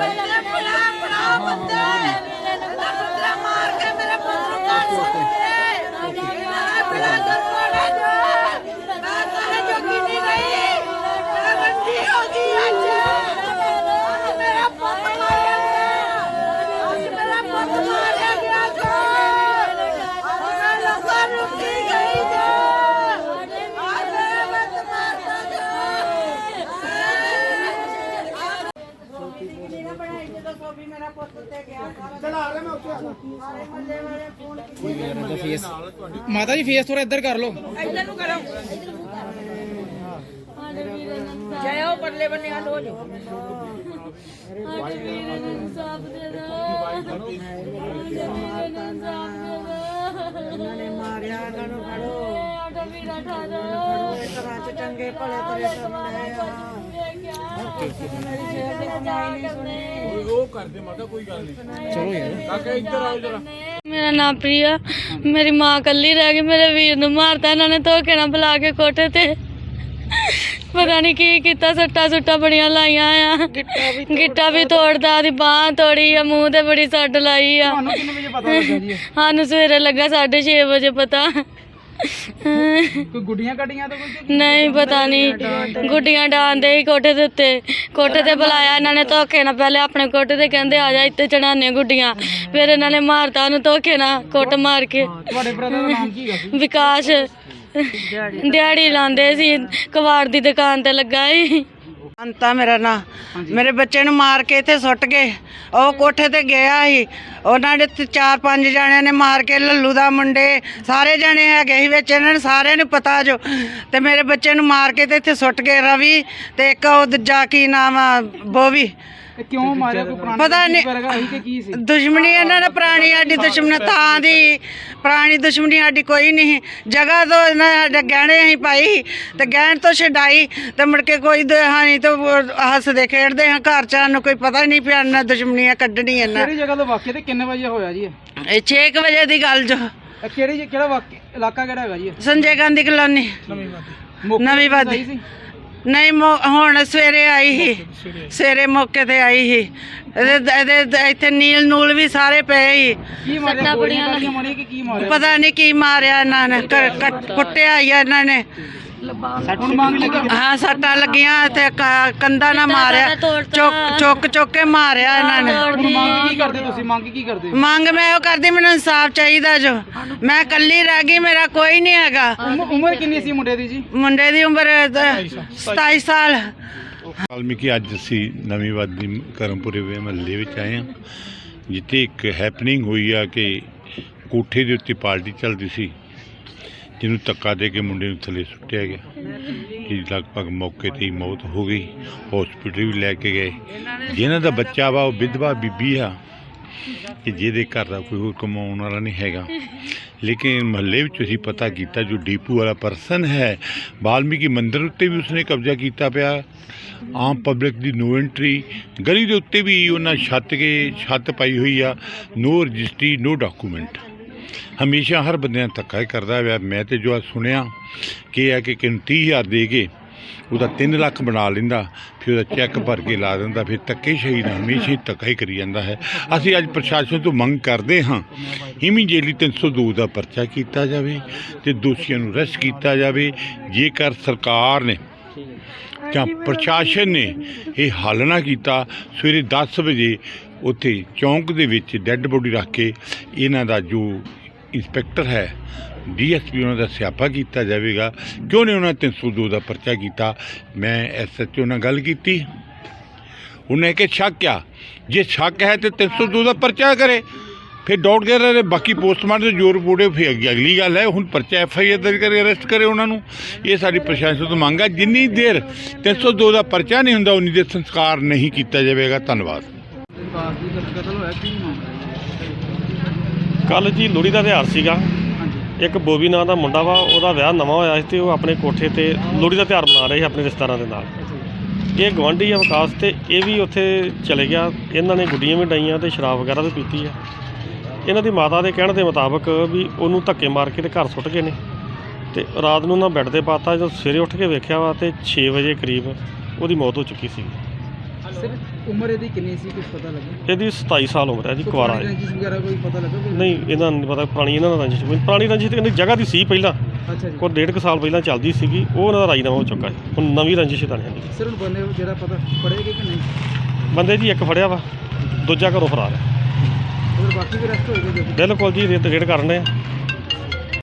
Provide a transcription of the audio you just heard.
ਮੇਰੇ ਬੜਾ ਬੜਾ ਬੰਦਾ। ਮੇਰਾ ਪੁੱਤਰਾ ਮਾਰ ਕੇ ਮੇਰੇ ਪੁੱਤਰ ਨੂੰ ਕਾਟ ਸਕਤੇ ਮੇਰਾ ਬੜਾ ਦਰਪੜਾ ਜੋ ਮੈਂ ਕਹੇ ਜੋ ਕਿਨੀ ਗਈ ਮੇਰਾ ਬੰਦੀ ਹੋ ਗਈ ਅੱਜ ਅੱਜ ਮੇਰਾ ਪੁੱਤ ਮਾਰਿਆ ਗਿਆ ਅੱਜ ਮੇਰਾ ਪੁੱਤ ਮਾਰਿਆ ਗਿਆ ਜੋ ਅੱਜ ਮੈਂ ਲੋਕਾਂ ਨੂੰ ਕੀ ਗਈ ਜੋ ਅੱਜ ਮੇਰਾ ਪੁੱਤ ਮਾਰਦਾ ਜੋ ਮਾਤਾ ਜੀ ਫੇਸ ਥੋੜਾ ਇੱਧਰ ਕਰ ਲਓ। ਇੱਧਰ ਨੂੰ ਕਰੋ। ਜਾਓ ਪਰਲੇ ਬੰਨੇ ਹਲ ਹੋ ਜਾਓ। ਸਾਡੇ ਵੀਰੇ ਨੂੰ ਇਨਸਾਫ ਦੇ ਦੋ। ਸਾਡੇ ਵੀਰੇ ਨੂੰ ਇਨਸਾਫ ਦੇ ਦੋ। ਇਹਨਾਂ ਨੇ ਮਾਰਿਆ ਇਹਨਾਂ ਨੂੰ ਫੜੋ। ਸਾਡਾ ਵੀਰਾ ਠਾ ਦੋ ਚੰਗੇ ਭਲੇ ਤਰੇ ਰਹੇ ਆ। ਮੇਰੀ ਸ਼ੇਰ ਦੀ ਕਮਾਈ ਨਹੀਂ ਸੁਣੀ ਚਲੋ ਯਾਰ ਮੇਰਾ ਨਾਮ ਪ੍ਰਿਆ। ਮੇਰੀ ਮਾਂ ਕੱਲੀ ਰਹਿ ਗਈ ਮੇਰੇ ਵੀਰ ਨੂੰ ਮਾਰਤਾ ਇਹਨਾਂ ਨੇ ਧੋਕੇ ਨਾਲ ਬੁਲਾ ਕੇ ਕੋਠੇ ਤੇ। ਪਤਾ ਨਹੀਂ ਕੀ ਕੀਤਾ ਸੱਟਾ ਸੁੱਟਾਂ ਬੜੀਆਂ ਲਾਈਆਂ ਆ। ਗਿੱਟਾ ਵੀ ਤੋੜਦਾ ਉਹਦੀ ਬਾਹ ਤੋੜੀ ਆ ਮੂੰਹ ਤੇ ਬੜੀ ਸੱਟ ਲਾਈ ਆ। ਤੁਹਾਨੂੰ ਕਿੰਨੇ ਵਜੇ ਪਤਾ ਲੱਗਾ ਜੀ? ਇਹ? ਸਾਨੂੰ ਸਵੇਰੇ ਲੱਗਾ 6:30 ਵਜੇ ਪਤਾ। ਕੋਈ ਗੁੱਡੀਆਂ ਕੱਢੀਆਂ ਤਾਂ ਕੋਈ ਨਹੀਂ ਪਤਾ ਨਹੀਂ। ਗੁੱਡੀਆਂ ਡਾਂਦੇ ਹੀ ਕੋਠੇ ਦੇ ਉੱਤੇ। ਕੋਠੇ ਤੇ ਬੁਲਾਇਆ ਇਹਨਾਂ ਨੇ ਧੋਕੇ ਨਾਲ। ਪਹਿਲੇ ਆਪਣੇ ਕੋਠੇ ਤੇ ਕਹਿੰਦੇ ਆ ਜਾ ਇੱਥੇ ਚੜਾਣੇ ਗੁੱਡੀਆਂ। ਫਿਰ ਇਹਨਾਂ ਨੇ ਮਾਰਤਾ ਉਹਨੂੰ ਧੋਕੇ ਨਾਲ ਕੁੱਟ ਮਾਰ ਕੇ। ਤੁਹਾਡੇ ਬ੍ਰਦਰ ਦਾ ਨਾਮ ਕੀ ਹੈਗਾ ਸੀ? ਵਿਕਾਸ। ਦਿਹਾੜੀ। ਲਾਉਂਦੇ ਸੀ। ਕਵਾੜ ਦੀ ਦੁਕਾਨ ਤੇ ਲੱਗਾ ਸੀ। ਅੰਤਾ ਮੇਰਾ ਨਾਂ। ਮੇਰੇ ਬੱਚੇ ਨੂੰ ਮਾਰ ਕੇ ਇੱਥੇ ਸੁੱਟ ਗਏ। ਉਹ ਕੋਠੇ ਤੇ ਗਿਆ ਸੀ। ਉਹਨਾਂ ਤੇ ਚਾਰ ਪੰਜ ਜਣਿਆਂ ਨੇ ਮਾਰ ਕੇ ਲੱਲੂ ਦਾ ਮੁੰਡੇ ਸਾਰੇ ਜਣੇ ਹੈਗੇ ਸੀ ਵਿੱਚ। ਇਹਨਾਂ ਨੂੰ ਸਾਰਿਆਂ ਨੂੰ ਪਤਾ ਜੋ। ਤੇ ਮੇਰੇ ਬੱਚੇ ਨੂੰ ਮਾਰ ਕੇ ਤੇ ਇੱਥੇ ਸੁੱਟ ਗਏ ਰਵੀ ਤੇ ਇੱਕ ਉਹ ਦੂਜਾ ਕੀ ਨਾਮ ਆ ਬੋਵੀ। ਇਹ ਕਿਉਂ ਮਾਰਿਆ ਕੋਈ ਪੁਰਾਣਾ ਪਤਾ ਨਹੀਂ। ਵਰਗਾ ਸੀ ਕਿ ਕੀ ਸੀ? ਦੁਸ਼ਮਣੀ ਇਹਨਾਂ ਨਾਲ ਪੁਰਾਣੀ ਸਾਡੀ ਦੁਸ਼ਮਣੀ ਥਾਂ ਦੀ ਪੁਰਾਣੀ ਦੁਸ਼ਮਣੀ ਸਾਡੀ ਕੋਈ ਨਹੀਂ ਜਗ੍ਹਾ ਤੋਂ ਇਹਨਾਂ ਸਾਡੇ ਗਹਿਣੇ ਅਸੀਂ ਪਾਈ ਤੇ ਗਹਿਣ ਤੋਂ ਛਡਾਈ ਤੇ ਮੁੜ ਕੇ ਕੋਈ ਹਾਨੀ ਤੋਂ ਹੱਸਦੇ ਖੇਡਦੇ ਹਾਂ ਘਰ ਚ ਸਾਨੂੰ ਕੋਈ ਪਤਾ ਨਹੀਂ ਪਿਆ ਇਹਨਾਂ ਦੁਸ਼ਮਣੀਆਂ ਕੱਢਣੀਆਂ ਇਹਨਾਂ। ਕਿਹੜੀ ਜਗ੍ਹਾ ਤੋਂ ਵਾਕਿਆ ਤੇ ਕਿੰਨੇ ਵਜੇ ਹੋਇਆ ਜੀ ਇਹ? ਇਹ 6 ਵਜੇ ਦੀ ਗੱਲ ਜੋ। ਇਹ ਕਿਹੜੀ ਕਿਹੜਾ ਵਾਕਿਆ ਇਲਾਕਾ ਕਿਹੜਾ ਹੈਗਾ ਜੀ ਇਹ? ਸੰਜੇ ਗਾਂਧੀ ਕਲੋਨੀ। ਨਵੀਂ। ਸਹੀ ਸੀ? ਨਹੀਂ ਮੌ- ਹੁਣ ਸਵੇਰੇ ਆਈ ਸੀ। ਸਵੇਰੇ ਮੌਕੇ ਤੇ ਆਈ ਸੀ। ਇਹਦੇ ਇਹਦੇ ਇੱਥੇ ਨੀਲ ਨੂਲ ਵੀ ਸਾਰੇ ਪਏ ਸੀ। ਕੀ ਮਾਰਿਆ? ਗੋਲੀਆਂ ਕਾਲੀਆਂ ਮਾਰੀਆਂ ਕਿ ਕੀ ਮਾਰਿਆ? ਪਤਾ ਨਹੀਂ ਕੀ ਮਾਰਿਆ ਇਹਨਾਂ ਨੇ। ਕ- ਕੁੱਟਿਆ ਹੀ ਆ ਇਹਨਾਂ ਨੇ। ਹਾਂ ਸੱਟਾਂ ਲੱਗੀਆਂ ਤੇ ਕ- ਕੰਧਾਂ ਨਾਲ ਮਾਰਿਆ। ਚੁੱਕ ਚੁੱਕ ਚੁੱਕ ਕੇ ਮਾਰਿਆ ਇਹਨਾਂ ਨੇ। ਮੰਗ ਕੀ ਕਰਦੇ ਤੁਸੀਂ? ਮੰਗ ਕੀ ਕਰਦੇ? ਮੰਗ ਮੈਂ ਉਹ ਕਰਦੀ ਮੈਨੂੰ ਇਨਸਾਫ ਚਾਹੀਦਾ ਜੋ। ਮੈਂ ਇਕੱਲੀ ਰਹਿ ਗਈ ਮੇਰਾ ਕੋਈ ਨਹੀਂ ਹੈਗਾ। ਉਮ- ਉਮਰ ਕਿੰਨੀ ਸੀ ਮੁੰਡੇ ਦੀ ਜੀ? ਮੁੰਡੇ ਦੀ ਉਮਰ 27 ਸਾਲ। ਵਾਲਮੀਕੀ ਅੱਜ ਅਸੀਂ ਨਵੀਂ ਵਾਦੀ ਕਰਮਪੁਰੇ ਵੇ ਮਹੱਲੇ ਵਿੱਚ ਆਏ ਹਾਂ। ਜਿੱਥੇ ਇੱਕ ਹੈਪਨਿੰਗ ਹੋਈ ਆ ਕਿ ਕੋਠੇ ਦੇ ਉੱਤੇ ਪਾਰਟੀ ਚੱਲਦੀ ਸੀ। ਜਿਹਨੂੰ ਧੱਕਾ ਦੇ ਕੇ ਮੁੰਡੇ ਨੂੰ ਥੱਲੇ ਸੁੱਟਿਆ ਗਿਆ ਜਿਹਦੀ ਲਗਭਗ ਮੌਕੇ ਤੇ ਹੀ ਮੌਤ ਹੋ ਗਈ ਹਸਪੀਟਲ ਵੀ ਲੈ ਕੇ ਗਏ। ਜਿਹਨਾਂ ਦਾ ਬੱਚਾ ਵਾ, ਉਹ ਵਿਧਵਾ ਬੀਬੀ ਆ, ਕਿ ਜਿਹਦੇ ਘਰ ਦਾ ਕੋਈ ਹੋਰ ਕਮਾਉਣ ਵਾਲਾ ਨਹੀਂ ਹੈਗਾ। ਲੇਕਿਨ ਮਹੱਲੇ ਵਿੱਚ ਅਸੀਂ ਪਤਾ ਕੀਤਾ, ਜੋ ਡੀਪੂ ਵਾਲਾ ਪਰਸਨ ਹੈ, ਵਾਲਮੀਕੀ ਮੰਦਿਰ ਉੱਤੇ ਵੀ ਉਸਨੇ ਕਬਜ਼ਾ ਕੀਤਾ ਪਿਆ। ਆਮ ਪਬਲਿਕ ਦੀ ਨੋ ਐਂਟਰੀ ਗਲੀ ਦੇ ਉੱਤੇ ਵੀ ਉਹਨਾਂ ਛੱਤ ਕੇ ਛੱਤ ਪਾਈ ਹੋਈ ਆ ਨੋ ਰਜਿਸਟਰੀ ਨੋ ਡਾਕੂਮੈਂਟ ਹਮੇਸ਼ਾ ਹਰ ਬੰਦੇ ਨਾਲ ਧੱਕਾ ਹੀ ਕਰਦਾ ਹੋਇਆ ਮੈਂ ਤੇ ਜੋ ਸੁਣਿਆ ਕਿ ਹੈ ਆ ਕਿ ਕਿਨ 30000 ਦੇ ਕੇ ਉਹਦਾ 3 ਲੱਖ ਬਣਾ ਲੈਂਦਾ, ਫਿਰ ਉਹਦਾ ਚੈੱਕ ਭਰ ਕੇ ਲਾ ਦਿੰਦਾ, ਫਿਰ ਧੱਕੇ ਸ਼ਹੀਦ ਹਮੇਸ਼ਾ ਹੀ ਧੱਕਾ ਹੀ ਕਰੀ ਜਾਂਦਾ ਹੈ। ਅਸੀਂ ਅੱਜ ਪ੍ਰਸ਼ਾਸਨ ਤੋਂ ਮੰਗ ਕਰਦੇ ਹਾਂ ਇਮੀਡੀਏਟਲੀ 302 ਦਾ ਪਰਚਾ ਕੀਤਾ ਜਾਵੇ ਤੇ ਦੋਸ਼ੀਆਂ ਨੂੰ ਅਰੈਸਟ ਕੀਤਾ ਜਾਵੇ। ਜੇਕਰ ਸਰਕਾਰ ਨੇ ਜਾਂ ਪ੍ਰਸ਼ਾਸਨ ਨੇ ਇਹ ਹੱਲ ਨਾ ਕੀਤਾ, ਸਵੇਰੇ 10 ਵਜੇ ਉੱਥੇ ਚੌਂਕ ਦੇ ਵਿੱਚ ਡੈੱਡ ਬੋਡੀ ਰੱਖ ਕੇ ਇਹਨਾਂ ਦਾ ਜੋ ਇੰਸਪੈਕਟਰ ਹੈ। ਡੀਐਸਪੀ ਉਹਨਾਂ ਦਾ ਸਿਆਪਾ ਕੀਤਾ ਜਾਵੇਗਾ। ਕਿਉਂ ਨਹੀਂ ਉਹਨਾਂ 302 ਦਾ ਪਰਚਾ ਕੀਤਾ? ਮੈਂ ਐਸਐਚਓ ਨਾਲ ਗੱਲ ਕੀਤੀ। ਉਹਨੇ ਕਿ ਸ਼ੱਕ ਆ। ਜੇ ਸ਼ੱਕ ਹੈ ਤੇ 302 ਦਾ ਪਰਚਾ ਕਰੇ। ਫਿਰ ਡਾਊਟ ਕਰ ਰਹੇ ਬਾਕੀ ਪੋਸਟਮਾਰਟਮ ਤੇ ਜੋਰ ਪੂੜੇ ਫਿਰ ਅੱਗੇ ਅਗਲੀ ਗੱਲ ਹੈ। ਹੁਣ ਪਰਚਾ ਐਫ ਆਈ ਆਰ ਦਰਜ ਕਰੇ, ਅਰੈਸਟ ਕਰੇ ਉਹਨਾਂ ਨੂੰ। ਇਹ ਸਾਡੀ ਪ੍ਰਸ਼ਾਸਨ ਤੋਂ ਮੰਗ ਹੈ ਜਿੰਨੀ ਦੇਰ 302 ਦਾ ਪਰਚਾ ਨਹੀਂ ਹੁੰਦਾ, ਉਨੀ ਦੇਰ ਸੰਸਕਾਰ ਨਹੀਂ ਕੀਤਾ ਜਾਵੇਗਾ। ਧੰਨਵਾਦ। ਕੱਲ ਜੀ ਲੋਹੜੀ ਦਾ ਤਿਉਹਾਰ ਸੀਗਾ। ਇੱਕ ਬੋਬੀ ਨਾਂ ਦਾ ਮੁੰਡਾ ਵਾ ਉਹਦਾ ਵਿਆਹ ਨਵਾਂ ਹੋਇਆ ਸੀ ਤੇ ਉਹ ਆਪਣੇ ਕੋਠੇ ਤੇ ਲੋਹੜੀ ਦਾ ਤਿਉਹਾਰ ਮਨਾ ਰਹੇ ਸੀ ਆਪਣੇ ਰਿਸ਼ਤੇਦਾਰਾਂ ਦੇ ਨਾਲ। ਇਹ ਗਵਾਂਢੀ ਆ ਵਿਕਾਸ ਤੇ ਇਹ ਵੀ ਉੱਥੇ ਚਲੇ ਗਿਆ। ਇਹਨਾਂ ਨੇ ਗੁੱਡੀਆਂ ਵੀ ਡਾਈਆਂ ਤੇ ਸ਼ਰਾਬ ਵਗੈਰਾ ਵੀ ਪੀਤੀ ਆ। ਇਹਨਾਂ ਦੀ ਮਾਤਾ ਦੇ ਕਹਿਣ ਦੇ ਮੁਤਾਬਕ ਵੀ ਉਹਨੂੰ ਧੱਕੇ ਮਾਰ ਕੇ ਤੇ ਘਰ ਸੁੱਟ ਗਏ ਨੇ। ਤੇ ਰਾਤ ਨੂੰ ਉਹਨਾਂ ਬੈੱਡ ਤੇ ਪਾਤਾ ਜਦੋਂ ਸਵੇਰੇ ਉੱਠ ਕੇ ਵੇਖਿਆ ਵਾ ਤੇ 6 ਵਜੇ ਕਰੀਬ ਉਹਦੀ ਮੌਤ ਹੋ ਚੁੱਕੀ ਸੀ। ਸਰ ਉਮਰ ਇਹਦੀ ਕਿੰਨੀ ਸੀ ਕੁਝ ਪਤਾ ਲੱਗਾ? ਇਹਦੀ 27 ਸਾਲ ਉਮਰ ਹੈ ਜੀ ਕੋਈ ਕੁਆਰਾ ਪੁਰਾਣੀ ਹੈ ਰੰਜਿਸ਼ ਵਗੈਰਾ ਕੋਈ ਪਤਾ ਲੱਗਾ ਕੋਈ? ਨਹੀਂ ਇਹਨਾਂ ਨੂੰ ਨਹੀਂ ਪਤਾ ਪੁਰਾਣੀ ਇਹਨਾਂ ਦਾ ਰੰਜਿਸ਼। ਪੁਰਾਣੀ ਰੰਜਿਸ਼ ਤੇ ਕਹਿੰਦੇ ਜਗ੍ਹਾ ਦੀ ਸੀ ਪਹਿਲਾਂ। ਅੱਛਾ ਜੀ। ਕੋਈ ਡੇਢ ਕੁ ਸਾਲ ਪਹਿਲਾਂ ਚੱਲਦੀ ਸੀਗੀ ਉਹ ਉਹਨਾਂ ਦਾ ਰਾਜੀਨਾਮਾ ਹੋ ਚੁੱਕਾ ਹੈ ਹੁਣ ਨਵੀਂ ਰੰਜਿਸ਼ ਤਾਂ ਨਹੀਂ। ਸਰ ਹੁਣ ਬੰਦੇ ਜਿਹੜਾ ਪਤਾ ਪੜੇਗੇ ਕਿ ਨਹੀਂ? ਬੰਦੇ ਜੀ ਇੱਕ ਫੜਿਆ ਵਾ ਦੂਜਾ ਘਰੋਂ ਫਰਾਰ ਹੈ। ਬਾਕੀ ਵੀ ਹੋਏਗਾ ਬਿਲਕੁਲ ਜੀ ਰੇਡ ਰੇਡ ਕਰਨ ਦੇ